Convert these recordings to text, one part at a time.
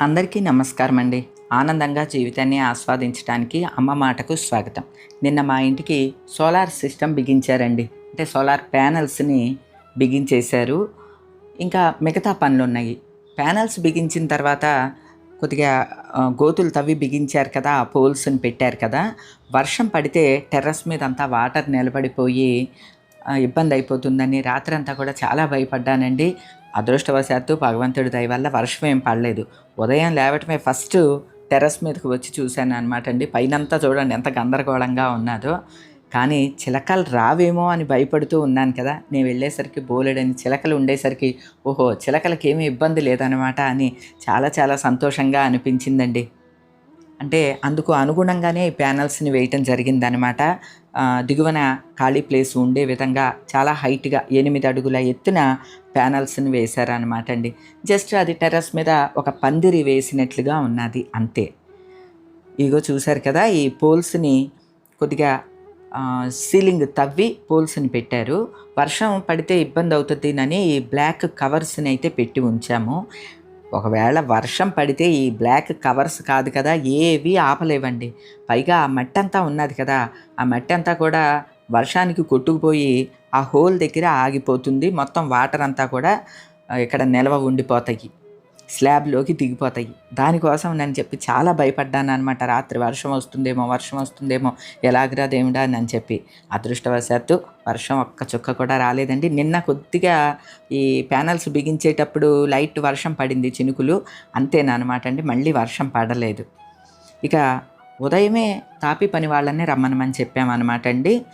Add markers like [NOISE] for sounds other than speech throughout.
అందరికీ నమస్కారం అండి ఆనందంగా జీవితాన్ని ఆస్వాదించడానికి అమ్మ మాటకు స్వాగతం. నిన్న మా ఇంటికి సోలార్ సిస్టమ్ బిగించారండి. అంటే సోలార్ ప్యానల్స్ని బిగించేశారు. ఇంకా మిగతా పనులు ఉన్నాయి ప్యానల్స్ బిగించిన తర్వాత కొద్దిగా గోతులు తవ్వి బిగించారు కదా ఆ పోల్స్ని పెట్టారు కదా. వర్షం పడితే టెర్రస్ మీద అంతా వాటర్ నిలబడిపోయి ఇబ్బంది అయిపోతుందని రాత్రంతా కూడా చాలా భయపడ్డానండి. అదృష్టవశాత్తు భగవంతుడి దయ వల్ల వర్షం ఏం పడలేదు. ఉదయం లేవటమే ఫస్ట్ టెర్రస్ మీదకి వచ్చి చూశాను అనమాట అండి. పైనంతా చూడండి ఎంత గందరగోళంగా ఉన్నదో. కానీ చిలకలు రావేమో అని భయపడుతూ ఉన్నాను కదా. నేను వెళ్ళేసరికి బోలెడని చిలకలు ఉండేసరికి ఓహో చిలకలకి ఏమీ ఇబ్బంది లేదనమాట అని చాలా చాలా సంతోషంగా అనిపించిందండి. అంటే అందుకు అనుగుణంగానే ఈ ప్యానల్స్ని వేయటం జరిగిందనమాట దిగువన ఖాళీ ప్లేస్ ఉండే విధంగా చాలా హైట్గా ఎనిమిది అడుగుల ఎత్తున ప్యానల్స్ని వేశారనమాట అండి. జస్ట్ అది టెర్రస్ మీద ఒక పందిరి వేసినట్లుగా ఉన్నది అంతే. ఇగో చూశారు కదా ఈ పోల్స్ని కొద్దిగా సీలింగ్ తవ్వి పోల్స్ని పెట్టారు. వర్షం పడితే ఇబ్బంది అవుతుందినని ఈ బ్లాక్ కవర్స్ని అయితే పెట్టి ఉంచాము. ఒకవేళ వర్షం పడితే ఈ బ్లాక్ కవర్స్ కాదు కదా ఏవి ఆపలేవండి. పైగా ఆ మట్టి అంతా ఉన్నది కదా ఆ మట్టి అంతా కూడా వర్షానికి కొట్టుకుపోయి ఆ హోల్ దగ్గర ఆగిపోతుంది. మొత్తం వాటర్ అంతా కూడా ఇక్కడ నిల్వ ఉండిపోతాయి. స్లాబ్లోకి దిగిపోతాయి. దానికోసం నేను చెప్పి చాలా భయపడ్డాను అనమాట రాత్రి వర్షం వస్తుందేమో వర్షం వస్తుందేమో ఎలాగరా దేవుడా అని చెప్పి. అదృష్టవశాత్తు వర్షం ఒక్క చుక్క కూడా రాలేదండి. నిన్న కొద్దిగా ఈ ప్యానల్స్ బిగించేటప్పుడు లైట్ వర్షం పడింది చినుకులు. అంతేనమాట అండి మళ్ళీ వర్షం పడలేదు. ఇక ఉదయమే తాపి పని వాళ్ళని రమ్మనమని చెప్పామన్నమాట అండి.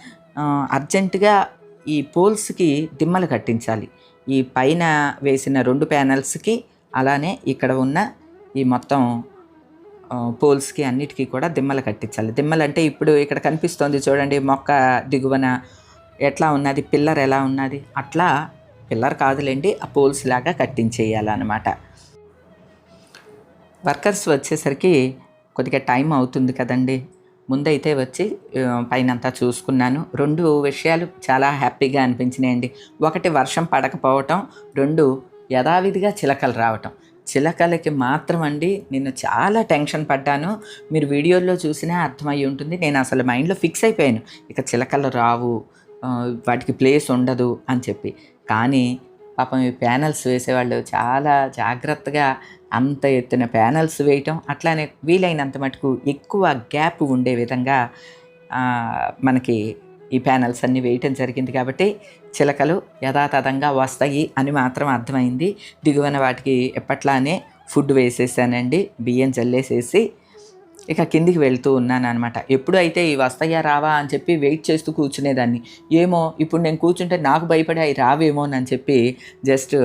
అర్జెంటుగా ఈ పోల్స్కి దిమ్మలు కట్టించాలి. ఈ పైన వేసిన రెండు ప్యానల్స్కి అలానే ఇక్కడ ఉన్న ఈ మొత్తం పోల్స్కి అన్నిటికీ కూడా దిమ్మలు కట్టించాలి. దిమ్మలు అంటే ఇప్పుడు ఇక్కడ కనిపిస్తోంది చూడండి మొక్క దిగువన ఎట్లా ఉన్నది పిల్లర్ ఎలా ఉన్నది? అట్లా పిల్లర్ కాదులేండి ఆ పోల్స్ లాగా కట్టించేయాలన్నమాట. వర్కర్స్ వచ్చేసరికి కొద్దిగా టైం అవుతుంది కదండి. ముందైతే వచ్చి పైన పైనంతా చూసుకున్నాను. రెండు విషయాలు చాలా హ్యాపీగా అనిపించినాయండి. ఒకటి వర్షం పడకపోవటం రెండు యథావిధిగా చిలకలు రావటం. చిలకలకి మాత్రం అండి నేను చాలా టెన్షన్ పడ్డాను. మీరు వీడియోలో చూసినా అర్థమయ్యి ఉంటుంది. నేను అసలు మైండ్లో ఫిక్స్ అయిపోయాను. ఇక చిలకలు రావు వాటికి ప్లేస్ ఉండదు అని చెప్పి. కానీ పాపం ఈ ప్యానల్స్ వేసేవాళ్ళు చాలా జాగ్రత్తగా అంత ఎత్తున ప్యానల్స్ వేయటం అట్లానే వీలైనంత మటుకు ఎక్కువ గ్యాప్ ఉండే విధంగా మనకి ఈ ప్యానల్స్ అన్నీ వేయటం జరిగింది కాబట్టి చిలకలు యథాతథంగా వస్తాయి అని మాత్రం అర్థమైంది. దిగువన వాటికి ఎప్పట్లానే ఫుడ్ వేసేసానండి బియ్యం చల్లేసేసి ఇక కిందికి వెళ్తూ ఉన్నాను అనమాట ఎప్పుడు అయితే వస్తాయా రావా అని చెప్పి వెయిట్ చేస్తూ కూర్చునేదాన్ని. ఏమో ఇప్పుడు నేను కూర్చుంటే నాకు భయపడి అవి రావేమో అని చెప్పి జస్ట్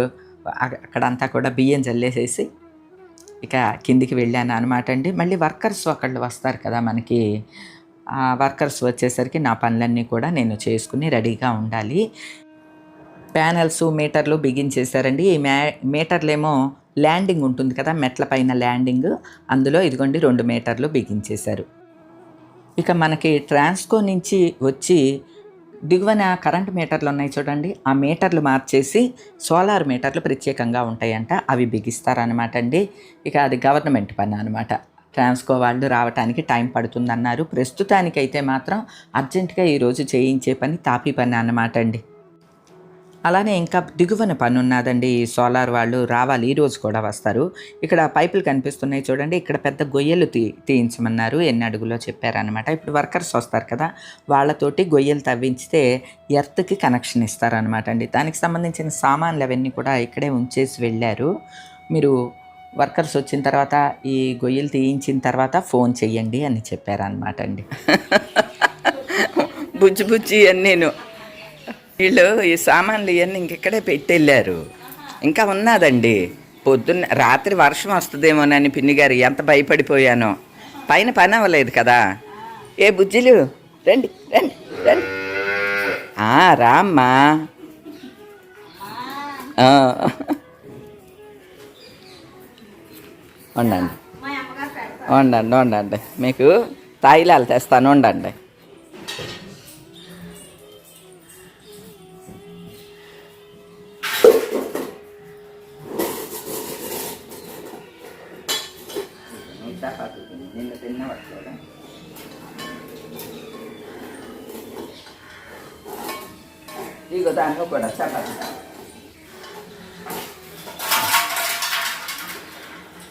అక్కడంతా కూడా బియ్యం చల్లేసేసి ఇక కిందికి వెళ్ళాను అనమాట అండి. మళ్ళీ వర్కర్స్ ఒకళ్ళు వస్తారు కదా మనకి వర్కర్స్ వచ్చేసరికి నా పనులన్నీ కూడా నేను చేసుకుని రెడీగా ఉండాలి. ప్యానల్స్ మీటర్లు బిగించేశారండి ఈ మే మీటర్లేమో ల్యాండింగ్ ఉంటుంది కదా మెట్ల పైన ల్యాండింగ్. అందులో ఇదిగోండి రెండు మీటర్లు బిగించేశారు ఇక మనకి ట్రాన్స్కో నుంచి వచ్చి దిగువన కరెంట్ మీటర్లు ఉన్నాయి చూడండి. ఆ మీటర్లు మార్చేసి సోలార్ మీటర్లు ప్రత్యేకంగా ఉంటాయంట. అవి బిగిస్తారనమాట అండి. ఇక అది గవర్నమెంట్ పని అనమాట ట్రాన్స్కో వాళ్ళు రావడానికి టైం పడుతుందన్నారు. ప్రస్తుతానికైతే మాత్రం అర్జెంటుగా ఈరోజు చేయించే పని తాపీ పని అన్నమాట అండి. అలానే ఇంకా దిగువన పని ఉన్నదండి ఈ సోలార్ వాళ్ళు రావాలి ఈరోజు కూడా వస్తారు. ఇక్కడ పైపులు కనిపిస్తున్నాయి చూడండి. ఇక్కడ పెద్ద గొయ్యలు తీ తీయించమన్నారు. ఎన్ని అడుగులో చెప్పారనమాట ఇప్పుడు వర్కర్స్ వస్తారు కదా వాళ్ళతోటి గొయ్యలు తవ్వించితే ఎర్త్కి కనెక్షన్ ఇస్తారనమాట అండి. దానికి సంబంధించిన సామాన్లు అవన్నీ కూడా ఇక్కడే ఉంచేసి వెళ్ళారు. మీరు వర్కర్స్ వచ్చిన తర్వాత ఈ గొయ్యలు తీయించిన తర్వాత ఫోన్ చెయ్యండి అని చెప్పారనమాట అండి. [LAUGHS] బుజ్జి బుజ్జి నేను. వీళ్ళు ఈ సామాన్లు ఇవన్నీ ఇంకెక్కడే పెట్టెళ్ళారు. ఇంకా ఉన్నదండి. పొద్దున్న రాత్రి వర్షం వస్తుందేమోనని పిన్ని గారు ఎంత భయపడిపోయానో. పైన పని అవ్వలేదు కదా. ఏ బుజ్జిలు రండి రండి రండి. ఆ, రామ్మా. ఉండండి. ఉండండి ఉండండి. మీకు తాయిలాలు తెస్తాను ఉండండి.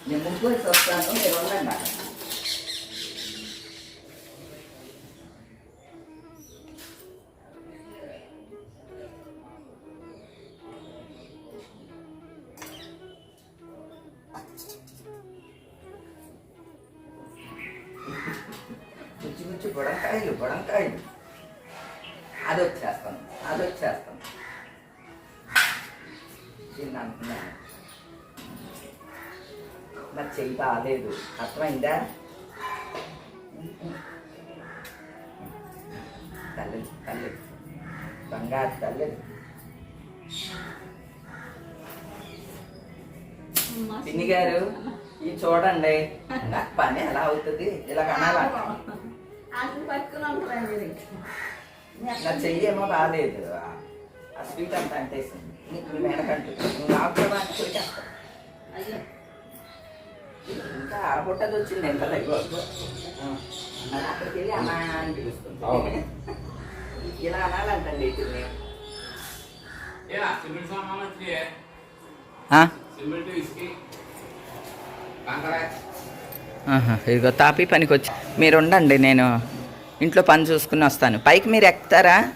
నేను ముగ్గు వేసి వస్తాను మీరు ఉండండి అక్కడ. బుచ్చి బుచ్చి బుడంకాయలు బుడంకాయలు. అది వచ్చేస్తాను అది వచ్చేస్తాను. చిన్న అనుకున్నాను నా చెయ్యి బాగాలేదు అర్థమైందా? తల్లి తల్లి. బంగారు తల్లి. పిన్ని గారు ఇది చూడండి. నా పని ఎలా అవుతుంది? ఇలా కనాలా? నా చెయ్యి ఏమో బాగాలేదు ఆ స్వీట్ అంతా అంటేసింది. నీకు నువ్వు నాకు కూడా కొరికేస్తా ఇంకా వచ్చింది ఎంత అక్కడికి వెళ్ళి అమ్మా అని పిలుస్తుంది. ఇలా అనాలంటండి ఇదిగో తాపి పనికి వచ్చి మీరు ఉండండి నేను ఇంట్లో పని చూసుకుని వస్తాను. పైకి మీరు ఎక్కుతారా?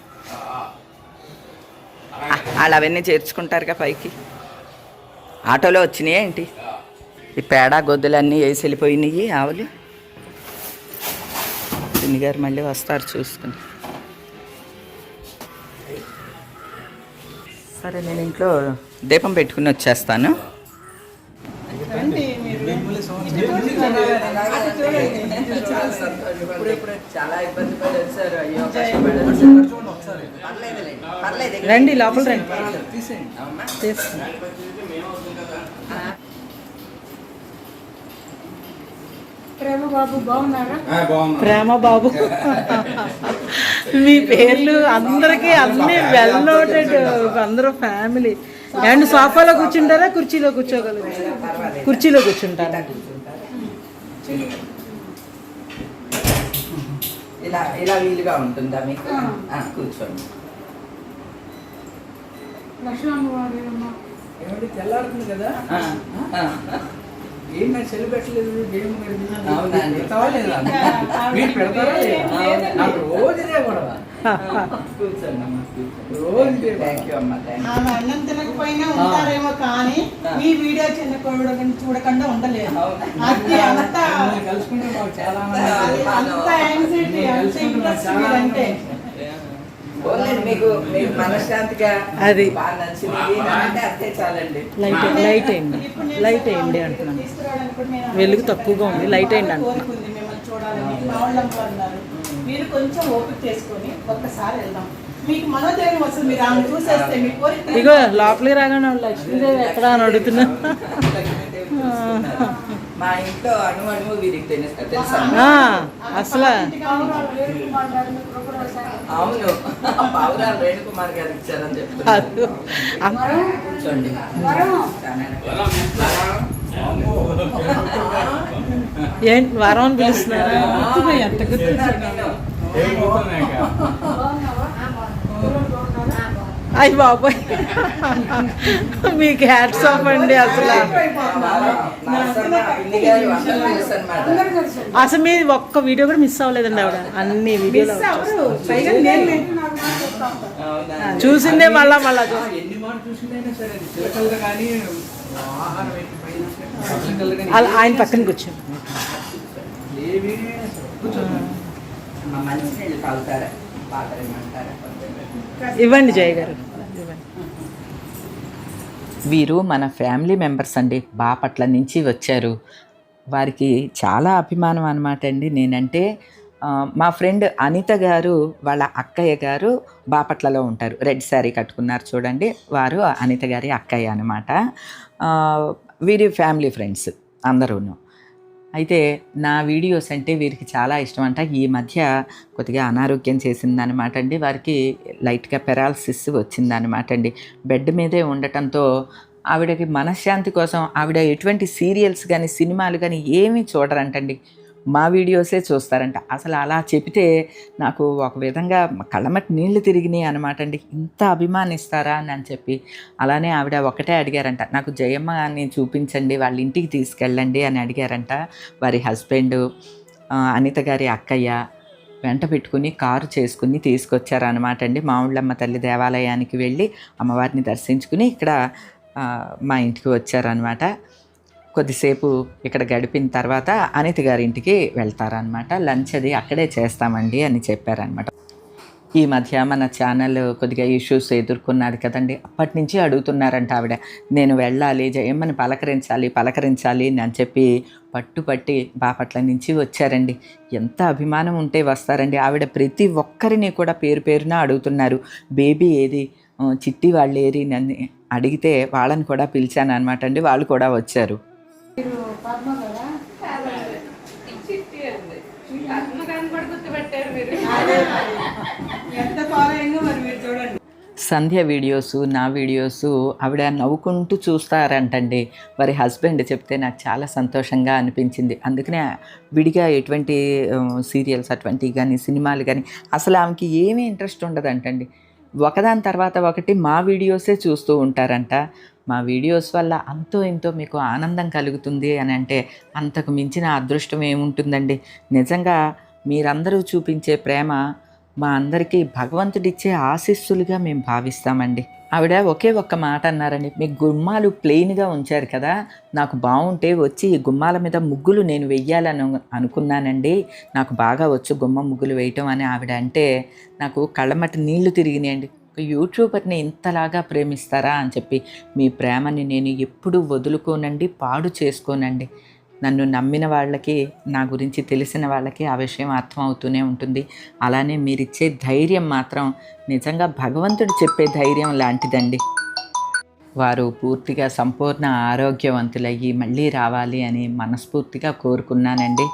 ఆ- వాళ్ళు అవన్నీ చేర్చుకుంటారుగా పైకి. ఆటోలో వచ్చినాయి ఏంటి? ఈ పేడ గొద్దులన్నీ వేసి వెళ్ళిపోయినాయి ఆవులు గారు మళ్ళీ వస్తారు చూసుకుని సరే నేను ఇంట్లో దీపం పెట్టుకుని వచ్చేస్తాను. రండి లోపల రండి అవునా? ప్రేమ బాబు బాగున్నారా? ప్రేమ బాబు. మీ పేర్లు అందరికీ అన్ని వెల్ నోటెడ్ అందరూ ఫ్యామిలీ అండ్ సోఫాలో కూర్చుంటారా కుర్చీలో కూర్చోగలుగుతారా. కుర్చీలో కూర్చుంటారా? ఇలా ఇలా వీలుగా ఉంటుందా మీకు? ఆ, కూర్చోండి. ఏమంటే తెల్లారుతుంది కదా? ఆ, ఆ, ఏం నాకు సెల్ పెట్టలేదు? గేమ్? పెడతావా లేదా? [LAUGHS] మీరు పెడతారా లేదా? నాకు రోజు ఇదే గొడవ. అన్నం తినకపోయినా ఉంటారేమో కానీ మీ వీడియో చిన్న చూడకుండా చూడకుండా ఉండలేదు. అది అంతా. అంత యాంగ్జైటీ అంత ఇంట్రెస్ట్ పోన్లేండి, మీకు మీకు మనశ్శాంతిగా అది. లైట్ లైట్ అయింది. లైట్ ఇక్కడ అంటున్నాను. వెలుగు తక్కువగా ఉంది. లైట్ అయింది అంటున్నాను కోరుకుంది మిమ్మల్ని చూడాలని. మా వాళ్ళంతా అన్నారు మీరు కొంచెం ఓపిక చేసుకొని ఒక్కసారి వెళ్దాం. మీకు మనోధైర్యం వస్తుంది. మీరు ఆమె చూసేస్తే మీ కోరిక ఇగో లోపలికి రాగానే లక్ష్మీదేవి ఎక్కడ అని అడుగుతున్నా. మా ఇంట్లో అణు అణువు వీరికి తెలుసు? తెలుసా? ఆ, అసలు. అవును. వేణుకుమార్ గారు ఇచ్చారని చెప్తున్నారు ఏంటి వరం అని పిలుస్తున్నారా ఎంత గుర్తు? అయ్యి బాబాయ్. మీకు హ్యాట్స్ ఆఫ్ అండి అసలు. అసలు మీది ఒక్క వీడియో కూడా మిస్ అవ్వలేదండి ఆవిడ. అన్ని వీడియోలు. చూసిందే మళ్ళా మళ్ళా ఆయన పక్కన కూర్చో. ఇవ్వండి జయ గారు. వీరు మన ఫ్యామిలీ మెంబర్స్ అండి. బాపట్ల నుంచి వచ్చారు. వారికి చాలా అభిమానం అనమాట అండి. నేనంటే మా ఫ్రెండ్ అనిత గారు వాళ్ళ అక్కయ్య గారు బాపట్లలో ఉంటారు. రెడ్ శారీ కట్టుకున్నారు చూడండి. వారు అనిత గారి అక్కయ్య అనమాట వీరి ఫ్యామిలీ ఫ్రెండ్స్ అందరూను. అయితే నా వీడియోస్ అంటే వీరికి చాలా ఇష్టం అంట ఈ మధ్య కొద్దిగా అనారోగ్యం చేసిందనమాట అండి. వారికి లైట్గా పెరాలసిస్ వచ్చిందనమాట అండి బెడ్ మీదే ఉండటంతో ఆవిడకి మనశ్శాంతి కోసం ఆవిడ ఎటువంటి సీరియల్స్ కానీ సినిమాలు కానీ ఏమీ చూడరంటండి. మా వీడియోసే చూస్తారంట. అసలు అలా చెబితే నాకు ఒక విధంగా కళ్ళమట్టి నీళ్ళు తిరిగినాయి అనమాట అండి ఇంత అభిమానిస్తారా అని అని చెప్పి అలానే ఆవిడ ఒకటే అడిగారంట. నాకు జయమ్మ అని చూపించండి వాళ్ళ ఇంటికి తీసుకెళ్ళండి అని అడిగారంట. వారి హస్బెండ్ అనిత గారి అక్కయ్య వెంట పెట్టుకుని కారు చేసుకుని తీసుకొచ్చారనమాట అండి మామిళ్ళమ్మ తల్లి దేవాలయానికి వెళ్ళి అమ్మవారిని దర్శించుకుని ఇక్కడ మా ఇంటికి వచ్చారనమాట కొద్దిసేపు ఇక్కడ గడిపిన తర్వాత అనిత గారి ఇంటికి వెళ్తారనమాట లంచ్ అది అక్కడే చేస్తామండి అని చెప్పారనమాట ఈ మధ్య మన ఛానల్ కొద్దిగా ఇష్యూస్ ఎదుర్కొన్నారు కదండి. అప్పటి నుంచి అడుగుతున్నారంట ఆవిడ నేను వెళ్ళాలి జయమ్మని పలకరించాలి పలకరించాలి అని చెప్పి పట్టుపట్టి బాపట్ల నుంచి వచ్చారండి. ఎంత అభిమానం ఉంటే వస్తారండి. ఆవిడ ప్రతి ఒక్కరిని కూడా పేరు పేరున అడుగుతున్నారు. బేబీ ఏది? చిట్టి వాళ్ళు ఏరి నన్ను అడిగితే వాళ్ళని కూడా పిలిచాను అనమాట అండి. వాళ్ళు కూడా వచ్చారు. మీరు పద్మ కదా? ఎంత ఫాలోయింగ్ మరి మీరు చూడండి. సంధ్య వీడియోస్ నా వీడియోస్ ఆవిడ నవ్వుకుంటూ చూస్తారంటండి. వారి హస్బెండ్ చెప్తే నాకు చాలా సంతోషంగా అనిపించింది. అందుకనే విడిగా ఎటువంటి సీరియల్స్ అటువంటివి కానీ సినిమాలు కానీ అసలు ఆమెకి ఏమీ ఇంట్రెస్ట్ ఉండదంటండి. ఒకదాని తర్వాత ఒకటి మా వీడియోసే చూస్తూ ఉంటారంట. మా వీడియోస్ వల్ల అంతో ఎంతో మీకు ఆనందం కలుగుతుంది అని అంటే అంతకు మించిన అదృష్టం ఏముంటుందండి? నిజంగా మీరందరూ చూపించే ప్రేమ మా అందరికీ భగవంతుడిచ్చే ఆశీస్సులుగా మేము భావిస్తామండి. ఆవిడ ఒకే ఒక్క మాట అన్నారండి మీ గుమ్మాలు ప్లెయిన్గా ఉంచారు కదా? నాకు బాగుంటే వచ్చి ఈ గుమ్మాల మీద ముగ్గులు నేను వెయ్యాలని అనుకున్నానండి. నాకు బాగా వచ్చు గుమ్మ ముగ్గులు వేయటం అని ఆవిడ అంటే నాకు కళ్ళమట్టి నీళ్ళు తిరిగినాయండి. ఒక యూట్యూబర్ని ఇంతలాగా ప్రేమిస్తారా అని చెప్పి మీ ప్రేమని నేను ఎప్పుడూ వదులుకోనండి పాడు చేసుకోనండి. నన్ను నమ్మిన వాళ్ళకి నా గురించి తెలిసిన వాళ్ళకి ఆ విషయం అర్థమవుతూనే ఉంటుంది. అలానే మీరిచ్చే ధైర్యం మాత్రం నిజంగా భగవంతుడు చెప్పే ధైర్యం లాంటిదండి. వారు పూర్తిగా సంపూర్ణ ఆరోగ్యవంతులయ్యి మళ్ళీ రావాలి అని మనస్ఫూర్తిగా కోరుకున్నానండి.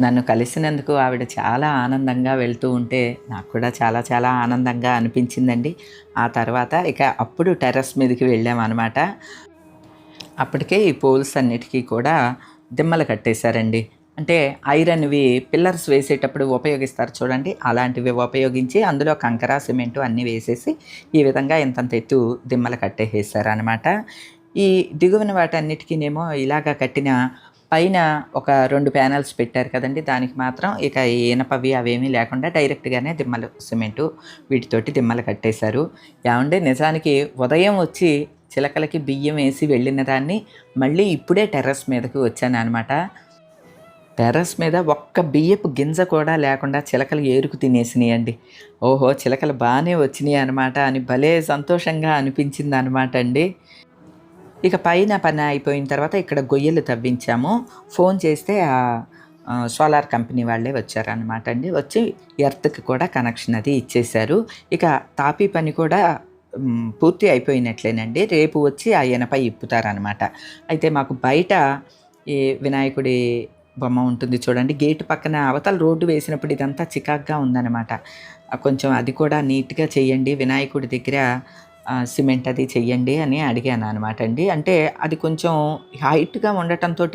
నన్ను కలిసినందుకు ఆవిడ చాలా ఆనందంగా వెళ్తూ ఉంటే నాకు కూడా చాలా చాలా ఆనందంగా అనిపించిందండి. ఆ తర్వాత ఇక అప్పుడు టెర్రస్ మీదకి వెళ్ళామన్నమాట. అప్పటికే ఈ పోల్స్ అన్నిటికీ కూడా దిమ్మలు కట్టేశారండి. అంటే ఐరన్వి పిల్లర్స్ వేసేటప్పుడు ఉపయోగిస్తారు చూడండి. అలాంటివి ఉపయోగించి అందులో కంకర సిమెంటు అన్నీ వేసేసి ఈ విధంగా ఇంతంత ఎత్తు దిమ్మలు కట్టేసేసారనమాట ఈ దిగువన వాటన్నిటికీనేమో ఇలాగా కట్టిన పైన ఒక రెండు ప్యానల్స్ పెట్టారు కదండి. దానికి మాత్రం ఇక ఈ ఇనపవి అవేమీ లేకుండా డైరెక్ట్గానే దిమ్మలు సిమెంటు వీటితోటి దిమ్మలు కట్టేశారు. ఏమంటే నిజానికి ఉదయం వచ్చి చిలకలకి బియ్యం వేసి వెళ్ళిన దాన్ని మళ్ళీ ఇప్పుడే టెర్రస్ మీదకి వచ్చాను అనమాట టెర్రస్ మీద ఒక్క బియ్యపు గింజ కూడా లేకుండా చిలకలు ఏరుకు తినేసినాయండి ఓహో చిలకలు బాగానే వచ్చినాయి అనమాట అని భలే సంతోషంగా అనిపించింది అనమాట అండి. ఇక పైన పని అయిపోయిన తర్వాత ఇక్కడ గొయ్యలు తవ్వించాము. ఫోన్ చేస్తే ఆ సోలార్ కంపెనీ వాళ్ళే వచ్చారనమాట అండి. వచ్చి ఎర్త్కి కూడా కనెక్షన్ అది ఇచ్చేశారు. ఇక తాపీ పని కూడా పూర్తి అయిపోయినట్లేనండి. రేపు వచ్చి ఆ ఎనపై ఇప్పుతారనమాట అయితే మాకు బయట ఈ వినాయకుడి బొమ్మ ఉంటుంది చూడండి. గేటు పక్కన అవతల రోడ్డు వేసినప్పుడు ఇదంతా చికాగ్గా ఉందన్నమాట. కొంచెం అది కూడా నీట్గా చేయండి. వినాయకుడి దగ్గర సిమెంట్ అది చెయ్యండి అని అడిగాను అనమాట అండి. అంటే అది కొంచెం హైట్గా ఉండటంతో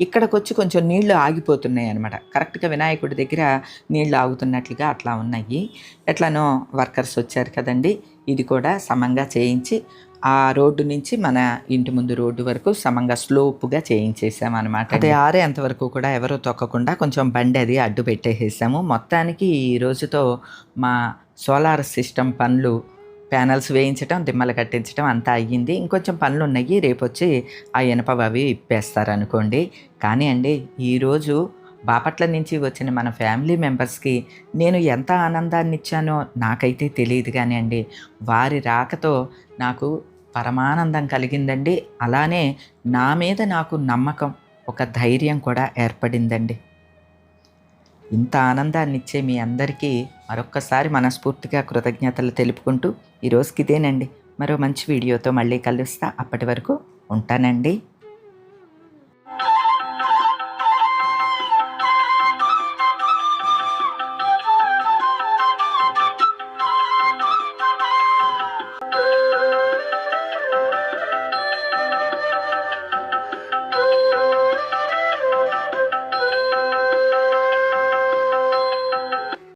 ఇక్కడికి వచ్చి కొంచెం నీళ్ళు ఆగిపోతున్నాయి అనమాట కరెక్ట్గా వినాయకుడి దగ్గర నీళ్ళు ఆగుతున్నట్లుగా అట్లా ఉన్నాయి. ఎట్లానో వర్కర్స్ వచ్చారు కదండి. ఇది కూడా సమంగా చేయించి ఆ రోడ్డు నుంచి మన ఇంటి ముందు రోడ్డు వరకు సమంగా స్లోప్గా చేయించేసామన్నమాట అదే ఆరేంత వరకు కూడా ఎవరు తొక్కకుండా కొంచెం బండి అది అడ్డు పెట్టేసేసాము. మొత్తానికి ఈ రోజుతో మా సోలార్ సిస్టమ్ పనులు ప్యానల్స్ వేయించడం దిమ్మలు కట్టించడం అంతా అయ్యింది. ఇంకొంచెం పనులు ఉన్నాయి రేపు వచ్చి ఆ ఇనపవి అవి ఇప్పేస్తారనుకోండి. కానీ అండి ఈరోజు బాపట్ల నుంచి వచ్చిన మన ఫ్యామిలీ మెంబర్స్కి నేను ఎంత ఆనందాన్ని ఇచ్చానో నాకైతే తెలియదు కానీ అండి వారి రాకతో నాకు పరమానందం కలిగిందండి. అలానే నా మీద నాకు నమ్మకం ఒక ధైర్యం కూడా ఏర్పడిందండి. ఇంత ఆనందాన్ని ఇచ్చే మీ అందరికీ మరొక్కసారి మనస్ఫూర్తిగా కృతజ్ఞతలు తెలుపుకుంటూ ఈరోజుకి ఇదేనండి మరో మంచి వీడియోతో మళ్ళీ కలుస్తా. అప్పటి వరకు ఉంటానండి.